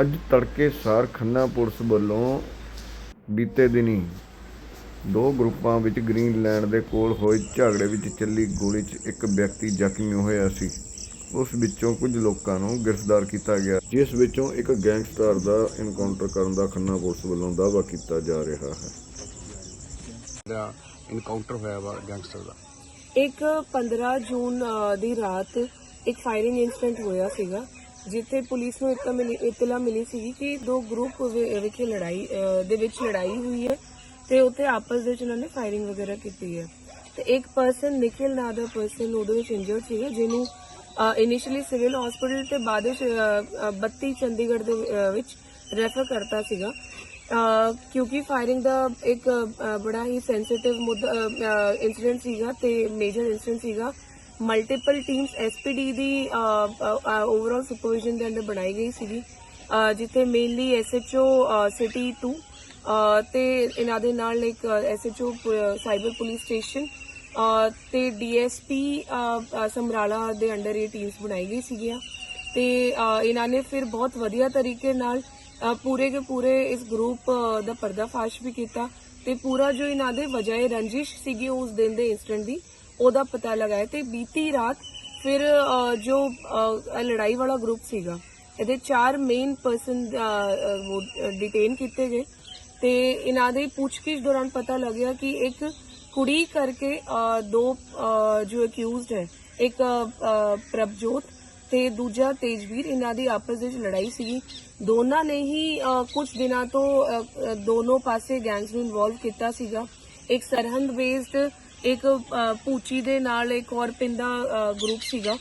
ਅੱਜ ਤੜਕੇ ਸਾਰ ਖੰਨਾ ਪੁਲਿਸ ਵੱਲੋਂ ਬੀਤੇ ਦਿਨੀ ਦੋ ਗਰੁੱਪਾਂ ਵਿੱਚ ਗ੍ਰੀਨਲੈਂਡ ਦੇ ਕੋਲ ਹੋਏ ਝਗੜੇ ਵਿੱਚ ਚੱਲੀ ਗੋਲੀ 'ਚ ਇੱਕ ਵਿਅਕਤੀ ਜ਼ਖਮੀ ਹੋਇਆ ਸੀ। ਉਸ ਵਿੱਚੋਂ ਕੁਝ ਲੋਕਾਂ ਨੂੰ ਗ੍ਰਿਫਤਾਰ ਕੀਤਾ ਗਿਆ ਜਿਸ ਵਿੱਚੋਂ ਇੱਕ ਗੈਂਗਸਟਰ ਦਾ ਇਨਕਾਊਂਟਰ ਕਰਨ ਦਾ ਖੰਨਾ ਪੁਲਿਸ ਵੱਲੋਂ ਦਾਅਵਾ ਕੀਤਾ ਜਾ ਰਿਹਾ ਹੈ। ਜਿਹੜਾ ਇਨਕਾਊਂਟਰ ਹੋਇਆ ਵਾ ਗੈਂਗਸਟਰ ਦਾ। ਇੱਕ 15 ਜੂਨ ਦੀ ਰਾਤ ਇੱਕ ਫਾਇਰਿੰਗ ਇਨਸੀਡੈਂਟ ਹੋਇਆ ਸੀਗਾ। ਜਿੱਥੇ ਪੁਲਿਸ ਨੂੰ ਇਤਲਾ ਮਿਲੀ ਇਤਲਾ ਮਿਲੀ ਸੀ ਕਿ ਦੋ ਗਰੁੱਪ ਵਿਖੇ ਲੜਾਈ ਦੇ ਵਿੱਚ ਲੜਾਈ ਹੋਈ ਹੈ ਤੇ ਉੱਥੇ ਆਪਸ ਦੇ ਵਿੱਚ ਉਹਨਾਂ ਨੇ ਫਾਇਰਿੰਗ ਵਗੈਰਾ ਕੀਤੀ ਹੈ। ਤੇ ਇੱਕ ਪਰਸਨ ਨਿਖਿਲ ਨਾਂ ਦਾ ਪਰਸਨ ਉਹਦੇ ਵਿੱਚ ਇੰਜਰਡ ਸੀਗਾ ਜਿਹਨੂੰ ਇਨੀਸ਼ੀਅਲੀ ਸਿਵਲ ਹਸਪੀਟਲ ਤੇ ਬਾਅਦ ਵਿੱਚ ਅ, 32 ਚੰਡੀਗੜ੍ਹ ਦੇ ਵਿੱਚ ਰੈਫਰ ਕਰਤਾ ਸੀਗਾ। ਕਿਉਂਕਿ ਫਾਇਰਿੰਗ ਦਾ ਇੱਕ ਬੜਾ ਹੀ ਸੈਂਸਿਟਿਵ ਮੁੱਦਾ ਇਨਸੀਡੈਂਟ ਸੀਗਾ ਤੇ ਮੇਜਰ ਇਨਸੀਡੈਂਟ ਸੀਗਾ। ਮਲਟੀਪਲ ਟੀਮਸ ਐਸਪੀਡੀ ਦੀ ਓਵਰਆਲ ਸੁਪਰਵਿਜ਼ਨ ਦੇ ਅੰਡਰ ਬਣਾਈ ਗਈ ਸੀਗੀ। ਜਿੱਥੇ ਮੇਨਲੀ ਐਸਐਚਓ ਸਿਟੀ 2 ਅ, ਤੇ ਇਹਨਾਂ ਦੇ ਨਾਲ ਇੱਕ ਐਸਐਚਓ ਸਾਈਬਰ ਪੁਲਿਸ ਸਟੇਸ਼ਨ ਅ, ਤੇ ਡੀਐਸਪੀ ਸਮਰਾਲਾ ਦੇ ਅੰਡਰ ਇਹ ਟੀਮਸ ਬਣਾਈ ਗਈ ਸੀਗੀਆਂ। ਤੇ ਇਹਨਾਂ ਨੇ ਫਿਰ ਬਹੁਤ ਵਧੀਆ ਤਰੀਕੇ ਨਾਲ ਪੂਰੇ ਦੇ ਪੂਰੇ ਇਸ ਗਰੁੱਪ ਦਾ ਪਰਦਾਫਾਸ਼ ਵੀ ਕੀਤਾ। ਤੇ ਪੂਰਾ ਜੋ ਇਹਨਾਂ ਦੇ ਵਜਾਏ ਰੰਜਿਸ਼ ਸੀਗੀ ਉਸ ਦਿਨ ਦੇ ਇਨਸੀਡੈਂਟ ਦੀ ਉਹਦਾ ਪਤਾ ਲਗਾਇਆ ਤੇ ਬੀਤੀ ਰਾਤ ਫਿਰ ਜੋ ਲੜਾਈ ਵਾਲਾ ਗਰੁੱਪ ਸੀਗਾ, ਇਹਦੇ ਚਾਰ ਮੇਨ ਪਰਸਨ ਡਿਟੇਨ ਕੀਤੇ ਗਏ ਤੇ ਇਹਨਾਂ ਦੇ ਪੁੱਛਗਿੱਛ ਦੌਰਾਨ ਪਤਾ ਲੱਗਿਆ ਕਿ ਇੱਕ ਕੁੜੀ ਕਰਕੇ ਦੋ ਜੋ ਅਕਿਊਜ਼ਡ ਹੈ, ਇੱਕ ਪ੍ਰਭਜੋਤ ਤੇ ਦੂਜਾ ਤੇਜਵੀਰ, ਇਹਨਾਂ ਦੀ ਆਪਸ ਵਿੱਚ ਲੜਾਈ ਸੀਗੀ। ਦੋਨਾਂ ਨੇ ਹੀ ਕੁਝ ਦਿਨਾਂ ਤੋਂ ਦੋਨੋਂ ਪਾਸੇ ਗੈਂਗਸ ਨੂੰ ਇਨਵੋਲਵ ਕੀਤਾ ਸੀਗਾ। ਇੱਕ ਸਰਹੰਦ ਬੇਸਡ ਇੱਕ ਅ, ਪੂਚੀ ਦੇ ਨਾਲ ਇੱਕ ਹੋਰ ਪਿੰਦਾ ਗਰੁੱਪ ਸੀਗਾ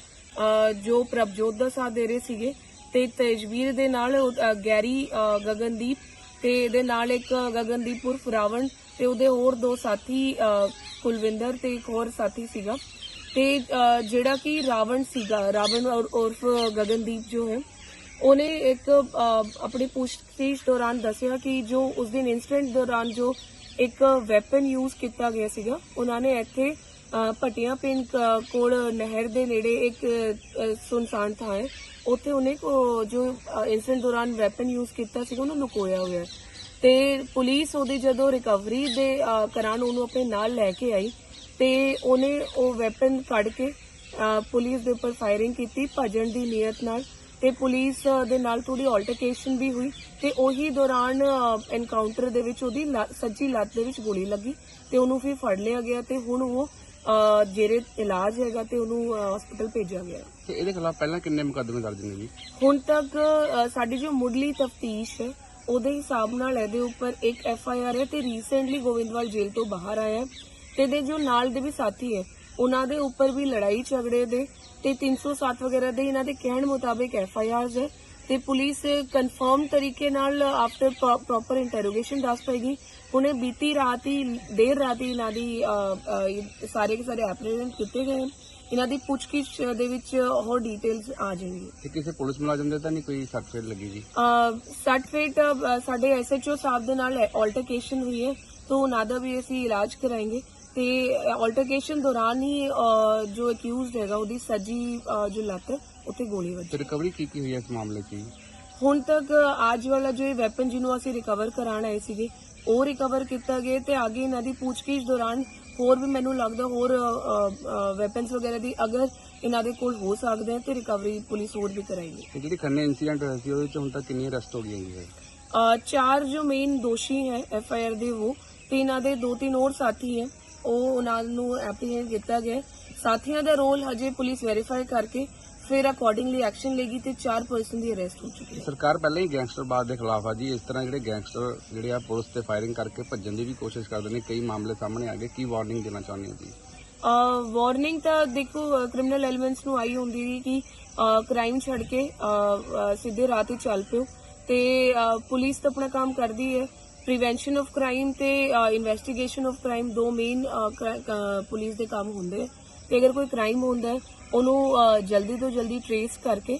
ਜੋ ਪ੍ਰਭਜੋਤ ਦਾ ਸਾਥ ਦੇ ਰਹੇ ਸੀਗੇ ਤੇ ਤੇਜਵੀਰ ਦੇ ਨਾਲ ਗੈਰੀ ਗਗਨਦੀਪ ਤੇ ਇਹਦੇ ਨਾਲ ਇੱਕ ਗਗਨਦੀਪ ਉਰਫ ਰਾਵਣ ਤੇ ਉਹਦੇ ਹੋਰ ਦੋ ਸਾਥੀ ਕੁਲਵਿੰਦਰ ਤੇ ਇੱਕ ਹੋਰ ਸਾਥੀ ਸੀਗਾ ਤੇ ਜਿਹੜਾ ਕਿ ਰਾਵਣ ਸੀਗਾ ਰਾਵਣ ਔਰ- ਉਰਫ ਗਗਨਦੀਪ ਜੋ ਹੈ ਉਹਨੇ ਇੱਕ ਆਪਣੀ ਪੁੱਛਗਿੱਛ ਦੌਰਾਨ ਦੱਸਿਆ ਕਿ ਜੋ ਉਸ ਦਿਨ ਇਨਸੀਡੈਂਟ ਦੌਰਾਨ ਜੋ ਇੱਕ ਵੈਪਨ ਯੂਜ਼ ਕੀਤਾ ਗਿਆ ਸੀਗਾ। ਉਹਨਾਂ ਨੇ ਇੱਥੇ ਅ, ਭਟੀਆਂ ਪਿੰਡ ਕ- ਕੋਲ ਨਹਿਰ ਦੇ ਨੇੜੇ ਇੱਕ ਸੁਨਸਾਨ ਥਾਂ ਹੈ। ਉੱਥੇ ਉਹਨੇ ਜੋ ਇਨਸੀਡੈਂਟ ਦੌਰਾਨ ਵੈਪਨ ਯੂਜ਼ ਕੀਤਾ ਸੀਗਾ ਉਹਨੂੰ ਲੁਕੋਇਆ ਹੋਇਆ ਹੈ। ਤੇ ਪੁਲਿਸ ਉਹਦੀ ਜਦੋਂ ਰਿਕਵਰੀ ਦੇ ਅ, ਕਰਾਨ ਉਹਨੂੰ ਆਪਣੇ ਨਾਲ ਲੈ ਕੇ ਆਈ ਤੇ ਉਹਨੇ ਉਹ ਵੈਪਨ ਫੜ ਕੇ ਪੁਲਿਸ ਦੇ ਉੱਪਰ ਫਾਇਰਿੰਗ ਕੀਤੀ ਭਜਣ ਦੀ ਨੀਅਤ ਨਾਲ। ਤੇ ਪੁਲਿਸ ਦੇ ਨਾਲ ਥੋੜੀ ਆਲਟਰਕੇਸ਼ਨ ਵੀ ਹੋਈ ਤੇ ਉਹੀ ਦੌਰਾਨ ਐਨਕਾਊਂਟਰ ਦੇ ਵਿੱਚ ਉਹਦੀ ਸੱਜੀ ਲੱਤ ਦੇ ਵਿੱਚ ਗੋਲੀ ਲੱਗੀ ਤੇ ਉਹਨੂੰ ਫਿਰ ਫੜ ਲਿਆ ਗਿਆ ਤੇ ਹੁਣ ਉਹ ਜਿਹੜੇ ਇਲਾਜ ਹੈਗਾ ਤੇ ਉਹਨੂੰ ਹਸਪੀਟਲ ਭੇਜਿਆ ਗਿਆ। ਤੇ ਇਹਦੇ ਖਿਲਾਫ ਪਹਿਲਾਂ ਕਿੰਨੇ ਮੁਕੱਦਮੇ ਦਰਜ ਨੇ ਜੀ? ਹੁਣ ਤੱਕ ਸਾਡੀ ਜੋ ਮੁੱਢਲੀ ਤਫਤੀਸ਼ ਹੈ ਉਹਦੇ ਹਿਸਾਬ ਨਾਲ ਇਹਦੇ ਉੱਪਰ ਇੱਕ ਐਫ ਆਈ ਆਰ ਹੈ ਤੇ ਰੀਸੈਂਟਲੀ ਗੋਵਿੰਦਵਾਲ ਜੇਲ੍ਹ ਤੋਂ ਬਾਹਰ ਆਇਆ ਤੇ ਇਹਦੇ ਜੋ ਨਾਲ ਦੇ ਵੀ ਸਾਥੀ ਹੈ ਉਹਨਾਂ ਦੇ ਉੱਪਰ ਵੀ ਲੜਾਈ ਝਗੜੇ ਦੇ ਤੇ 307 ਵਗੈਰਾ ਦੇ ਇਹਨਾਂ ਦੇ ਕਹਿਣ ਮੁਤਾਬਿਕ ਐਫ ਆਈ ਆਰਸ ਹੈ ਤੇ ਪੁਲਿਸ ਕਨਫਰਮ ਤਰੀਕੇ ਨਾਲ ਆਫਟਰ ਪ੍ਰੋਪਰ ਇੰਟਰੋਗੇਸ਼ਨ ਦੱਸ ਪਾਏਗੀ। ਹੁਣੇ ਬੀਤੀ ਰਾਤ ਹੀ ਦੇਰ ਰਾਤ ਹੀ ਇਹਨਾਂ ਦੀ ਸਾਰੇ ਕੇ ਸਾਰੇ ਐਪਰੀਹੈਂਡ ਕੀਤੇ ਗਏ ਹਨ। ਇਹਨਾਂ ਦੀ ਪੁੱਛਗਿੱਛ ਦੇ ਵਿੱਚ ਹੋਰ ਡਿਟੇਲਸ ਆ ਜਾਣਗੀਆਂ। ਤੇ ਕਿਸੇ ਪੁਲਿਸ ਮੁਲਾਜ਼ਮ ਦੇ ਤਾਂ ਨਹੀਂ ਕੋਈ ਸਰਟੀਫਿਕੇਟ ਲੱਗੀ ਜੀ? ਸਰਟੀਫਿਕੇਟ ਸਾਡੇ ਐਸਐਚਓ ਸਾਹਿਬ ਦੇ ਨਾਲ ਆਲਟਰਕੇਸ਼ਨ ਹੋਈ ਹੈ तो ਉਹਨਾਂ ਦਾ ਵੀ ਅਸੀਂ ਇਲਾਜ ਕਰਾਏंगे ਤੇ ਆਲਟਰਕੇਸ਼ਨ ਦੌਰਾਨ ਹੀ ਜੋ ਅਕਿਊਜ਼ਡ ਹੈਗਾ ਉਹਦੀ ਸੱਜੀ ਜੋ ਲੱਤ ਹੈ, ਉੱਥੇ ਗੋਲੀ ਵੱਜੀ। ਤੇ ਰਿਕਵਰੀ ਕੀ ਕੀ ਹੋਈ ਹੈ ਇਸ ਮਾਮਲੇ 'ਚ ਜੀ? ਹੁਣ ਤੱਕ ਅੱਜ ਵਾਲਾ ਜੋ ਇਹ ਵੈਪਨ ਜਿਹਨੂੰ ਅਸੀਂ ਰਿਕਵਰ ਕਰਾਣ ਆਏ ਸੀਗੇ ਉਹ ਰਿਕਵਰ ਕੀਤਾ ਗਿਆ ਤੇ ਅੱਗੇ ਇਹਨਾਂ ਦੀ ਪੁੱਛਗਿੱਛ ਦੌਰਾਨ ਹੋਰ ਵੀ ਮੈਨੂੰ ਲੱਗਦਾ ਹੋਰ ਵੈਪਨਸ ਵਗੈਰਾ ਦੀ ਅਗਰ ਇਹਨਾਂ ਦੇ ਕੋਲ ਹੋ ਸਕਦੇ ਹੈ ਤੇ ਰਿਕਵਰੀ ਪੁਲਿਸ ਹੋਰ ਵੀ ਕਰਾਏਗੀ। ਤੇ ਜਿਹੜੀ ਖੰਨੇ ਇਨਸੀਡੈਂਟ ਹੋਇਆ ਸੀ ਉਹਦੇ 'ਚ ਹੁਣ ਤੱਕ ਕਿੰਨੀ ਅਰੈਸਟ ਹੋ ਗਈਆਂ ਜੀ ਇਹ? ਅ, ਚਾਰ ਜੋ ਮੇਨ ਦੋਸ਼ੀ ਹੈ ਐਫ ਆਈ ਆਰ ਦੇ ਉਹ ਤੇ ਇਹਨਾਂ ਦੇ ਦੋ ਤਿੰਨ ਹੋਰ ਸਾਥੀ ਹੈ। ਉਹ ਉਹਨਾਂ ਨੂੰ ਐਪਰੀਹੈਂਡ ਕੀਤਾ ਗਿਆ। ਸਾਥੀਆਂ ਦਾ ਰੋਲ ਹਜੇ ਪੁਲਿਸ ਵੈਰੀਫਾਈ ਕਰਕੇ ਫਿਰ ਅਕੋਰਡਿੰਗਲੀ ਐਕਸ਼ਨ ਲੇਗੀ ਤੇ ਚਾਰ ਪਰਸਨ ਦੀ ਅਰੈਸਟ ਹੋ ਚੁੱਕੀ ਹੈ। ਸਰਕਾਰ ਪਹਿਲਾਂ ਹੀ ਗੈਂਗਸਟਰਵਾਦ ਦੇ ਖਿਲਾਫ ਆ ਜੀ। ਇਸ ਤਰ੍ਹਾਂ ਜਿਹੜੇ ਗੈਂਗਸਟਰ ਜਿਹੜੇ ਆ ਪੁਲਿਸ ਤੇ ਫਾਇਰਿੰਗ ਕਰਕੇ ਭੱਜਣ ਦੀ ਵੀ ਕੋਸ਼ਿਸ਼ ਕਰਦੇ ਨੇ। ਕਈ ਮਾਮਲੇ ਸਾਹਮਣੇ ਆ ਗਏ। ਕੀ ਵਾਰਨਿੰਗ ਦੇਣਾ ਚਾਹੁੰਦੇ ਹੋ ਜੀ ਵਾਰਨਿੰਗ ਤਾਂ ਦੇਖੋ ਕ੍ਰਿਮੀਨਲ ਐਲੀਮੈਂਟਸ ਨੂੰ ਆਈ ਹੁੰਦੀ ਸੀ ਕਿ ਕ੍ਰਾਈਮ ਛੱਡ ਕੇ ਸਿੱਧੇ ਰਾਹ ਤੇ ਚੱਲ ਪਿਓ। ਤੇ ਪੁਲਿਸ ਤਾਂ ਆਪਣਾ ਕੰਮ ਕਰਦੀ ਹੈ। ਪ੍ਰੀਵੈਂਸ਼ਨ ਆਫ ਕ੍ਰਾਈਮ ਤੇ ਇਨਵੈਸਟੀਗੇਸ਼ਨ ਆਫ ਕ੍ਰਾਈਮ ਦੋ ਮੇਨ ਪੁਲਿਸ ਦੇ ਕੰਮ ਹੁੰਦੇ ਹੈ ਤੇ ਅਗਰ ਕੋਈ ਕ੍ਰਾਈਮ ਹੁੰਦਾ ਹੈ, ਉਹਨੂੰ ਜਲਦੀ ਤੋਂ ਜਲਦੀ ਟ੍ਰੇਸ ਕਰਕੇ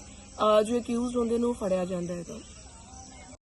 ਜੋ ਅਕਿਊਜ਼ਡ ਹੁੰਦੇ ਨੂੰ ਫੜਿਆ ਜਾਂਦਾ ਹੈ ਤਾਂ।